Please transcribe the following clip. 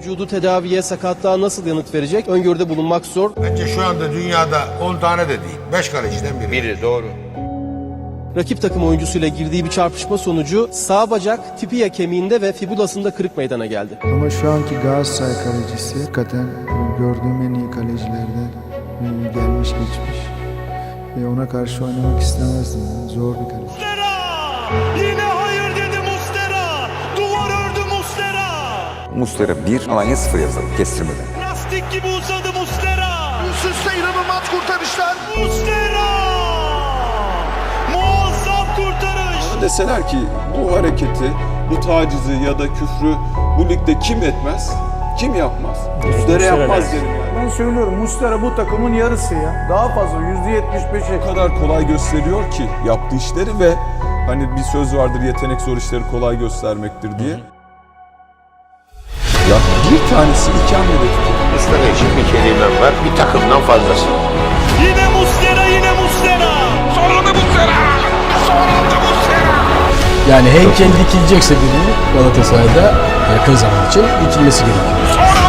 Vücudu tedaviye, sakatlığa nasıl yanıt verecek öngörüde bulunmak zor. Bence şu anda dünyada 10 tane de değil. 5 kaleciden biri. Biri doğru. Rakip takım oyuncusuyla girdiği bir çarpışma sonucu sağ bacak tibia kemiğinde ve fibulasında kırık meydana geldi. Ama şu anki Galatasaray kalecisi hakikaten gördüğüm en iyi kalecilerden gelmiş geçmiş. E, ona karşı oynamak istemezdim. Zor bir kaleci. Yine Mustera 1, Alanya 0 yazalım kestirmeden. Lastik gibi uzadı Mustera! Üst üste inanılmaz kurtarışlar. Mustera! Muazzam kurtarış! Deseler ki bu hareketi, bu tacizi ya da küfrü bu ligde kim etmez? Kim yapmaz? Üstlere yapmaz derim yani. Ben söylüyorum Mustera bu takımın yarısı ya. Daha fazla %75'i. O kadar kolay gösteriyor ki yaptığı işleri ve hani bir söz vardır yetenek zor işleri kolay göstermektir diye. Ya bir tanesi iki hamlede tutuyor. Muslera için bir kelimem var. Bir takımdan fazlası. Yine Mustera yine Mustera! Yani heykel dikilecekse birinin Galatasaray'da yakın zaman için dikilmesi gerekiyor.